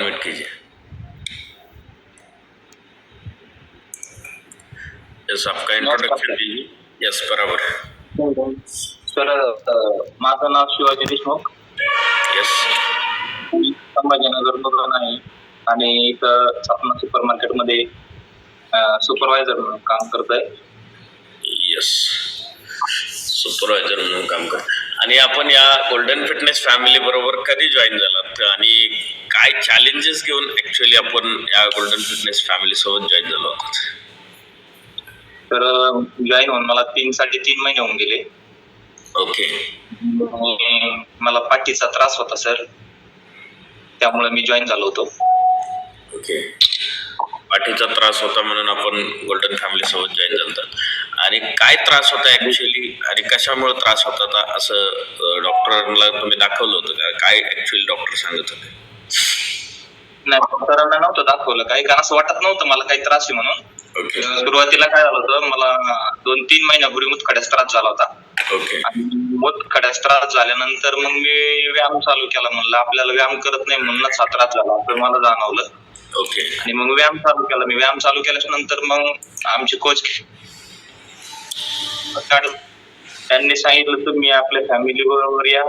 Weight कीजिए। Yes आपका introduction दीजिए यस बराबर सर माझं नाव शिवाजी देशमुख। यस संभाजीनगर मधून आहे. आणि इथं सपना सुपर मार्केटमध्ये सुपरवायझर म्हणून काम करतोय. यस सुपरवायझर म्हणून काम कर आणि आपण या गोल्डन फिटनेस फॅमिली बरोबर कधी जॉईन झालात? आणि काय चॅलेंजेस घेऊन ऍक्च्युली आपण या गोल्डन फिटनेस फॅमिली सोबत जॉईन झालो आहोत? तर जॉईन होऊन मला तीन साडेतीन महिने होऊन गेले. ओके मला पाठीचा त्रास होता सर त्यामुळे मी जॉईन झालो होतो. ओके पाठीचा त्रास होता म्हणून आपण गोल्डन फॅमिली सोबत जॉईन झालतात आणि काय त्रास होता ऍक्च्युली आणि कशामुळे त्रास होता असं डॉक्टरला तुम्ही दाखवलं होतं का? काय ऍक्च्युली डॉक्टर सांगत होते? नाही डॉक्टरांना नव्हतं दाखवलं. काही कारण असं वाटत नव्हतं मला काही त्रास आहे म्हणून. ओके. सुरुवातीला काय झालं होतं मला दोन तीन महिन्यापूर्वी मुतखड्यास त्रास झाला होता. ओके. मुतखड्यास त्रास झाल्यानंतर मग मी व्यायाम चालू केला म्हणलं आपल्याला व्यायाम करत नाही म्हणूनच हा त्रास झाला असं मला जाणवलं. ओके. आणि मग व्यायाम चालू केला. मी व्यायाम चालू केल्याच्यानंतर मग आमचे कोच त्यांनी सांगितलं तुम्ही आपल्या फॅमिली बरोबर या.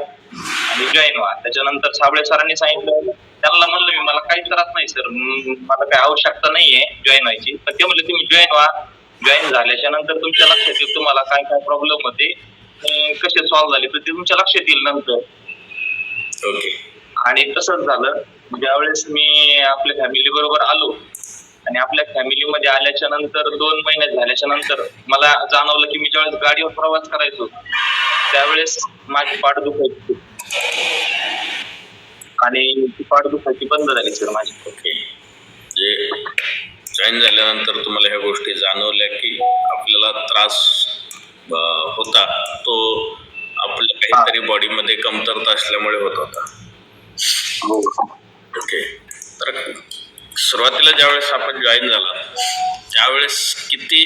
आणि जॉईन व्हा. त्याच्यानंतर साबळे सरांनी सांगितलं त्यांना म्हणलं मी मला काही त्रास नाही सर. मला काही आवश्यकता नाहीये जॉईन व्हायची. पण ते म्हणले तुम्ही जॉईन व्हा. जॉईन झाल्याच्यानंतर तुमच्या लक्षात येईल तुम्हाला काय काय प्रॉब्लेम होते कसे सॉल्व्ह झाले तर ते तुमच्या लक्षात येईल नंतर. ओके आणि तसंच झालं. ज्यावेळेस मी आपल्या फॅमिली बरोबर आलो आणि आपल्या फॅमिलीमध्ये आल्याच्यानंतर दोन महिने झाल्याच्यानंतर मला जाणवलं की मी ज्यावेळेस गाडीवर प्रवास करायचो त्यावेळेस माझी पाठ दुखायची. आणि ती पाठ दुखायची बंद झाली सर माझी. ओके. जे जॉईन झाल्यानंतर तुम्हाला ह्या गोष्टी जाणवल्या की आपल्याला त्रास होता तो आपल्या काहीतरी बॉडीमध्ये कमतरता असल्यामुळे होत होता. ओके. तर सुरुवातीला ज्यावेळेस आपण जॉईन झाला त्यावेळेस किती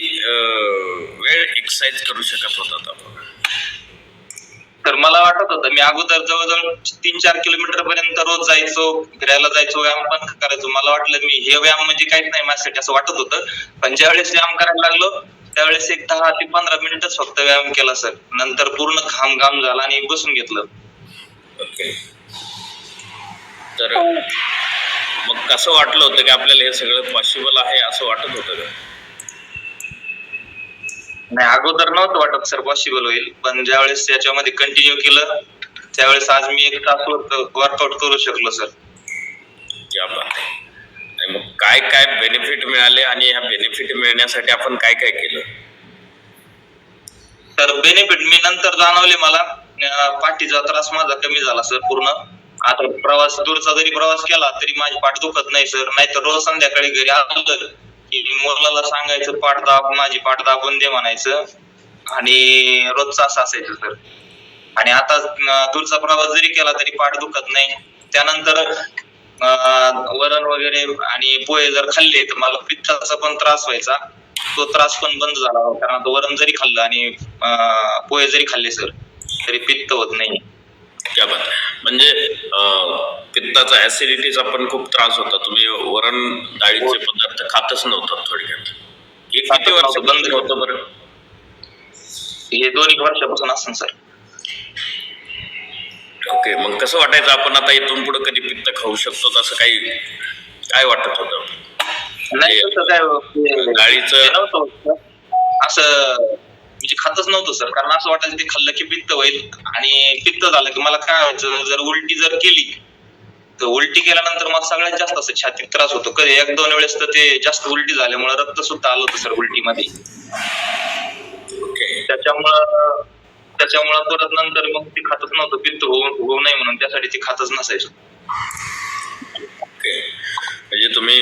वेळ एक्सरसाइज करू शकत होतात आपण? तर मला वाटत होतं मी अगोदर जवळजवळ तीन चार किलोमीटर पर्यंत रोज जायचो फिरायला जायचो व्यायाम पण करायचो. मला वाटलं मी हे व्यायाम म्हणजे काहीच नाही माझ्यासाठी असं वाटत होतं. पण ज्यावेळेस व्यायाम करायला लागलो त्यावेळेस एक दहा ते पंधरा मिनिटच फक्त व्यायाम केला सर. नंतर पूर्ण घाम घाम झाला आणि बसून घेतलं. ओके. तर मग कसं वाटलं होतं की आपल्याला हे सगळं पॉसिबल आहे असं वाटत होतं का? नाही अगोदर नव्हतं वाटत सर पॉसिबल होईल पण ज्यावेळेस याच्यामध्ये कंटिन्यू केलं त्यावेळेस आज मी एक तास वर्कआउट करू शकलो सर क्या बात आहे. आणि मग काय काय बेनिफिट मिळाले आणि ह्या बेनिफिट मिळण्यासाठी आपण काय काय केलं? तर बेनिफिट मी नंतर जाणवले मला. अं, पाठीचा त्रास माझा कमी झाला सर पूर्ण. आता प्रवास दूरचा जरी प्रवास केला तरी माझी पाठ दुखत नाही सर नाहीतर रोज संध्याकाळी घरी आलं की मुलाला सांगायचं पाठ दाब माझी पाठ दाबून दे म्हणायचं. आणि रोजचा असं असायचं सर आणि आता दूरचा प्रवास जरी केला तरी पाठ दुखत नाही. त्यानंतर अं, वरण वगैरे आणि पोहे जर खाल्ले तर मला पित्ताचा पण त्रास व्हायचा. तो त्रास पण बंद झाला कारण वरण जरी खाल्लं आणि पोहे जरी खाल्ले सर तरी पित्त होत नाही. क्या बात. म्हणजे पित्ताचा ऍसिडिटीचा पण खूप त्रास होता. तुम्ही वरण डाळीचे पदार्थ खातच नव्हता थोडक्यात. हे किती वर्ष बंद होतं बरं? हे दोन एक वर्षापासून असं सर. ओके मग कसं वाटायचं आपण आता इथून पुढे कधी पित्त खाऊ शकतो? असं काही काय वाटत होतं? डाळीचं-. असं म्हणजे खातच नव्हतं सर कारण असं वाटायचं ते खाल्लं की पित्त होईल. आणि पित्त झालं की मला काय व्हायचं? जर उलटी जर केली तर उलटी केल्यानंतर मला सगळ्यात जास्त असं छातीत त्रास होतो. कधी एक दोन वेळेस तर ते जास्त उलटी झाल्यामुळे रक्त सुद्धा आलं होतं सर उलटीमध्ये. त्याच्यामुळं त्याच्यामुळं परत नंतर मग ते खातच नव्हतं. पित्त होऊ नये म्हणून त्यासाठी ते खातच नसायचं. म्हणजे तुम्ही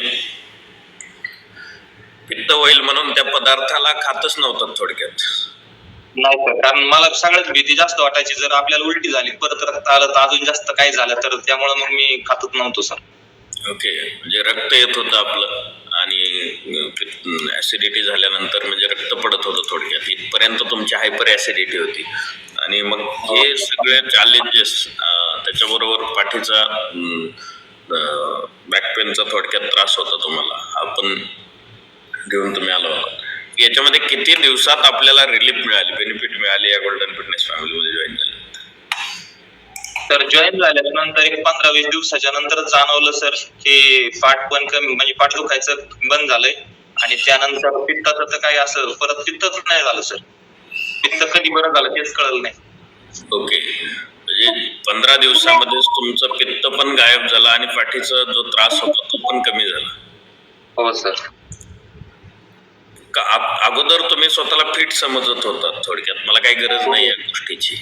पित्त होईल म्हणून त्या पदार्थाला खातच नव्हतं थोडक्यात. नाही सर कारण मला सगळ्यात भीती जास्त वाटायची जर आपल्याला उलटी झाली परत रक्त आलं तर अजून जास्त काय झालं तर त्यामुळे मग मी खातच नव्हतो सर. ओके. म्हणजे रक्त येत होतं आपलं आणि ऍसिडिटी झाल्यानंतर म्हणजे रक्त पडत होतं थोडक्यात. इथपर्यंत तुमची हायपर ऍसिडिटी होती. आणि मग हे सगळे चॅलेंजेस त्याच्याबरोबर पाठीचा बॅक पेनचा थोडक्यात त्रास होता तुम्हाला. हा पण घेऊन तुम्ही आला होता. याच्यामध्ये किती दिवसात आपल्याला रिलीफ मिळाली बेनिफिट मिळाली या गोल्डन फिटनेस फॅमिलीमध्ये जॉईन झाले तर जॉईन झाल्यानंतर एक पंधरा वीस दिवसाच्या नंतर जाणवलं सर की पाठ पण कमी म्हणजे पाठ दुखायचं बंद झालंय. आणि त्यानंतर पित्ताचं तर काही असं परत पित्तच नाही झालं सर पित्त कधी बरं झालं तेच कळलं नाही. ओके. म्हणजे पंधरा दिवसामध्येच तुमचं पित्त पण गायब झालं आणि पाठीचा जो त्रास होता तो पण कमी झाला. हो सर अगोदर तुम्ही स्वतःला फिट समजत होता थोडक्यात. मला काही गरज नाही या गोष्टीची.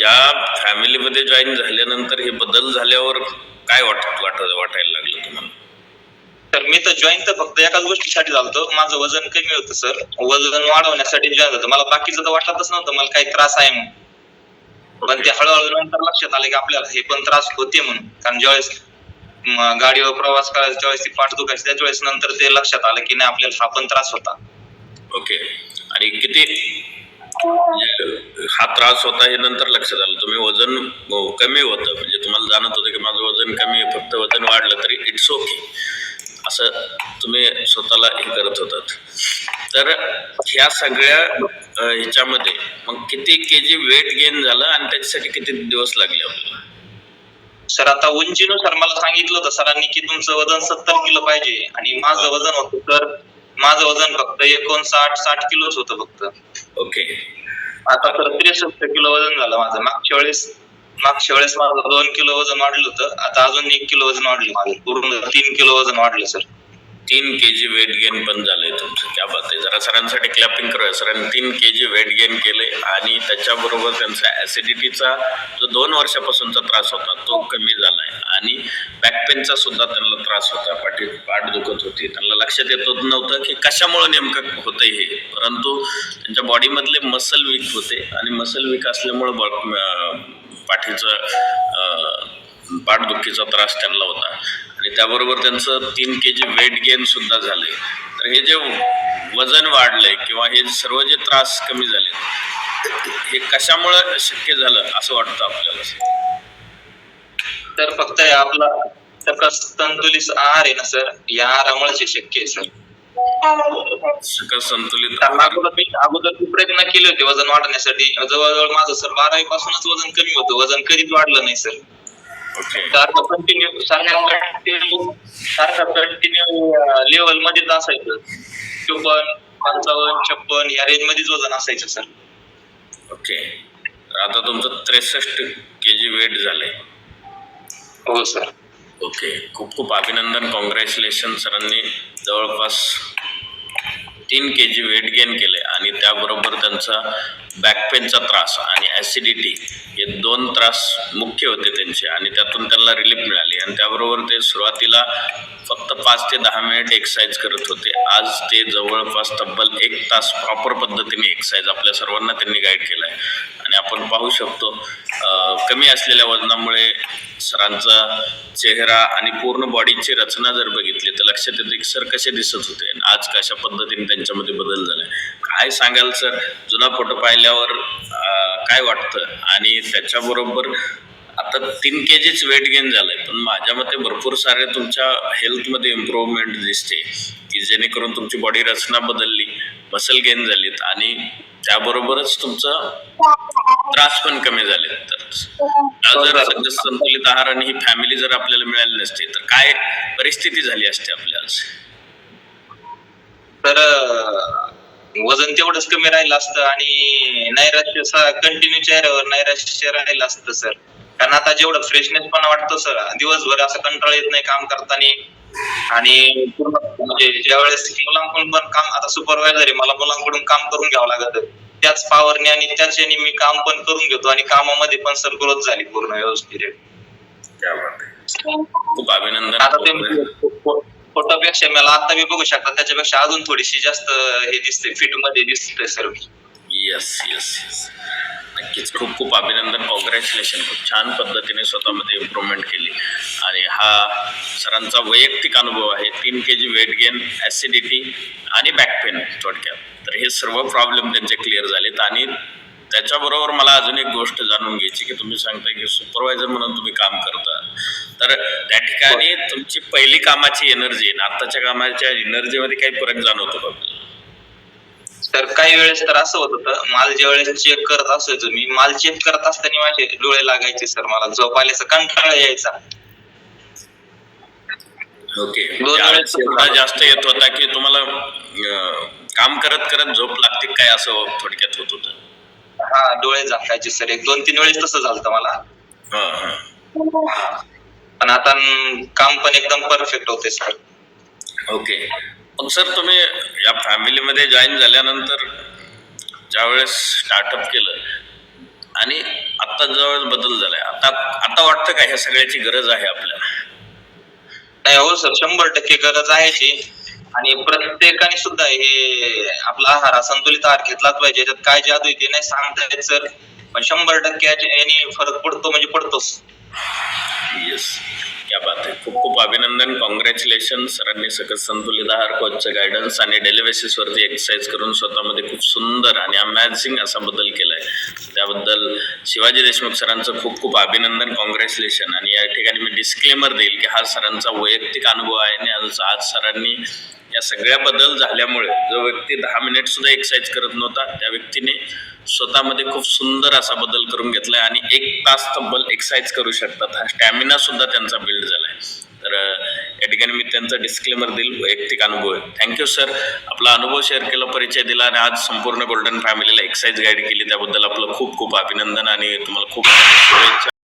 या फॅमिलीमध्ये जॉईन झाल्यानंतर हे बदल झाल्यावर काय वाटत वाटत वाटायला लागलं तुम्हाला? तर मी तर जॉईन तर फक्त एकाच गोष्टीसाठी झालतो. माझं वजन कमी होतं सर वजन वाढवण्यासाठी जॉईन होतं. मला बाकीचं तर वाटतच नव्हतं. मला काही त्रास आहे म्हणून. पण ते हळूहळू नंतर लक्षात आले की आपल्याला हे पण त्रास होते म्हणून. कारण ज्यावेळेस गाडीवर प्रवास करायचा त्यावेळेस ती पाठ दुखायची त्याच वेळेस नंतर ते लक्षात आलं की नाही आपल्याला हा पण त्रास होता. ओके. आणि किती म्हणजे हा त्रास होता हे नंतर लक्षात आलं. तुम्ही वजन कमी होतं म्हणजे तुम्हाला जाणत होतं की माझं वजन कमी आहे फक्त वजन वाढलं तरी इट्स ओके असं तुम्ही स्वतःला हे करत होतात. तर ह्या सगळ्या ह्याच्यामध्ये मग किती के जी वेट गेन झालं आणि त्याच्यासाठी किती दिवस लागले आपल्याला? सर आता उंचीनुसार मला सांगितलं होतं सरांनी की तुमचं वजन सत्तर किलो पाहिजे आणि माझं वजन होतं तर माझं वजन फक्त एकोणसाठ साठ किलोच होतं फक्त. ओके. आता तर त्रेसष्ट किलो वजन झालं माझं. मागच्या वेळेस मागच्या वेळेस माझं दोन किलो वजन वाढलं होतं आता अजून एक किलो वजन वाढलं माझं. पूर्ण तीन किलो वजन वाढलं सर. तीन के जी वेट गेन पण झालंय तुमचं. क्या बात आहे. जरा सरांसाठी क्लॅपिंग करूया. सरांनी तीन के जी वेट गेन केले आणि त्याच्याबरोबर त्यांचा ऍसिडिटीचा जो दोन वर्षापासूनचा त्रास होता तो कमी झालाय. आणि बॅक पेनचा सुद्धा त्यांना त्रास होता. पाठी पाठ दुखत होती. त्यांना लक्षात येत होत नव्हतं की कशामुळे नेमकं होतंय हे. परंतु त्यांच्या बॉडीमधले मसल वीक होते आणि मसल वीक असल्यामुळे बॉ- पाठीचं पाठदुखीचा त्रास त्यांना होता. आणि त्याबरोबर त्यांचं तीन के जी वेट गेन सुद्धा झालंय. तर हे जे वजन वाढलंय किंवा हे सर्व जे त्रास कमी झाले हे कशामुळे शक्य झालं असं वाटतं आपल्याला? तर फक्त आपला सकस संतुलित आहार आहे ना सर? या आहारामुळेच हे शक्य आहे सर. सकस संतुलित अगोदर मी अगोदर प्रयत्न केले होते वजन वाढवण्यासाठी. जवळजवळ माझं सर बारावी पासूनच वजन कमी होतं. वजन कधीच वाढलं नाही सर. सारखं कंटिन्यू सारखं कंटिन्यू सारखं कंटिन्यू लेवल मध्येच असायचं. चोपन्न पंचावन्न छप्पन या रेंज मध्येच वजन असायचं सर ओके आता तुमचं त्रेसष्ट के जी वेट झालंय. हो सर ओके खूप खूप अभिनंदन कॉंग्रॅच्युलेशन सरांनी. जवळपास तीन के जी वेट गेन केले आणि त्याबरोबर त्यांचा बॅक पेनचा त्रास आणि ॲसिडिटी हे दोन त्रास मुख्य होते त्यांचे. आणि त्यातून त्यांना रिलीफ मिळाली. आणि त्याबरोबर ते सुरुवातीला फक्त पाच ते दहा मिनिट एक्सरसाइज करत होते. आज ते जवळपास तब्बल एक तास प्रॉपर पद्धतीने एक्सरसाइज आपल्या सर्वांना त्यांनी गाईड केला आहे आणि आपण पाहू शकतो कमी असलेल्या वजनामुळे सरांचा चेहरा आणि पूर्ण बॉडीची रचना जर बघितली तर लक्षात येते की सर कसे दिसत होते. आणि आज कशा पद्धतीने त्यांच्यामध्ये बदल झाला. काय सांगाल सर? जुना फोटो पाहिल्यावर काय वाटतं? आणि त्याच्याबरोबर आता तीन के जीच वेट गेन झालंय. पण माझ्या मते भरपूर सारे तुमच्या हेल्थमध्ये इम्प्रूव्हमेंट दिसते की जेणेकरून तुमची बॉडी रचना बदलली मसल गेन झालीत आणि त्याबरोबरच तुमचं त्रास पण कमी झाले. तर जर संतुलित आहार आणि ही फॅमिली जर आपल्याला मिळाली नसते तर काय परिस्थिती झाली असते आपल्या तर वजन तेवढंच कमी राहिलं असतं आणि नैराश्य कंटिन्यू चेहऱ्यावर नैराश्य राहिलं असतं सर कारण आता जेवढं फ्रेशनेस पण वाटतं सर दिवसभर असं कंटाळ येत नाही काम करताना. आणि म्हणजे ज्यावेळेस मुलांकडून पण काम आता सुपरवायझर आहे मला मुलांकडून काम करून घ्यावं लागत. त्याच पावरने आणि त्याच्याने मी काम पण करून घेतो आणि कामामध्ये पण सर ग्रोथ झाली पूर्ण व्यवस्थित. खूप अभिनंदन. आता ते फोटोपेक्षा मला आता मी बघू शकता त्याच्यापेक्षा अजून थोडीशी जास्त हे दिसते फिटमध्ये दिसते सर्व. येस येस येस नक्कीच. खूप खूप अभिनंदन. कॉंग्रॅच्युलेशन खूप छान पद्धतीने स्वतःमध्ये इम्प्रूव्हमेंट केली. आणि हा सरांचा वैयक्तिक अनुभव आहे. तीन K G weight gain acidity आणि बॅक पेन थोडक्यात. तर हे सर्व प्रॉब्लेम त्यांचे क्लिअर झालेत. आणि त्याच्याबरोबर मला अजून एक गोष्ट जाणून घ्यायची की तुम्ही सांगताय की सुपरवायझर म्हणून तुम्ही काम करता. तर त्या ठिकाणी तुमची पहिली कामाची एनर्जी आणि आताच्या कामाच्या एनर्जीमध्ये काही फरक जाणवतो का? तर काही वेळेस तर असं होत होतं. माल ज्या वेळेस चेक करत असायचो मी माल चेक करत असताना माझे डोळे लागायचे सर मला झोप आल्याचा कंटाळा यायचा. ओके जास्त येत होता की तुम्हाला काम करत करत झोप लागते काय असं थोडक्यात होत होतं? हा डोळे झाकायचे सर. एक दोन तीन वेळेस तसं झालं मला. पण आता काम पण एकदम परफेक्ट होते सर. ओके. मग सर तुम्ही या फॅमिलीमध्ये जॉईन झाल्यानंतर ज्यावेळेस स्टार्टअप केलं आणि आता जवळ बदल झालाय आता आता वाटतं का ह्या सगळ्याची गरज आहे आपल्याला? नाही हो सर. शंभर टक्के गरज आहे ती. आणि प्रत्येकाने सुद्धा हे आपला आहार हा संतुलित आहार घेतलाच पाहिजे. याच्यात काय जादू आहे ते नाही सांगता येत सर. पण शंभर टक्के याने फरक पडतो म्हणजे पडतोच. येस क्या बात आहे खूप खूप अभिनंदन. कॉंग्रॅच्युलेशन सरांनी सगळं संतुलित आहार कोचचं गायडन्स आणि डेली बेसिसवरती एक्सरसाइज करून स्वतःमध्ये खूप सुंदर आणि अमॅझिंग असा बदल केलाय. त्याबद्दल शिवाजी देशमुख सरांचं खूप खूप अभिनंदन कॉंग्रॅच्युलेशन आणि या ठिकाणी मी डिस्क्लेमर देईल की हा सरांचा वैयक्तिक अनुभव आहे आणि आज आज सरांनी या सगळ्या बदल झाल्यामुळे जो व्यक्ती दहा मिनिट सुद्धा एक्सरसाइज करत नव्हता त्या व्यक्तीने स्वतःमध्ये खूप सुंदर असा बदल करून घेतलाय आणि एक तास तब्बल एक्सरसाइज करू शकतात. हा स्टॅमिना सुद्धा त्यांचा बिल्ड झालाय. तर या ठिकाणी मी त्यांचा डिस्क्लेमर देईल. वैयक्तिक अनुभव आहे. थँक्यू सर आपला अनुभव शेअर केला परिचय दिला आणि आज संपूर्ण गोल्डन फॅमिलीला एक्सरसाइज गाईड केली. त्याबद्दल आपलं खूप खूप अभिनंदन आणि तुम्हाला खूप शुभेच्छा.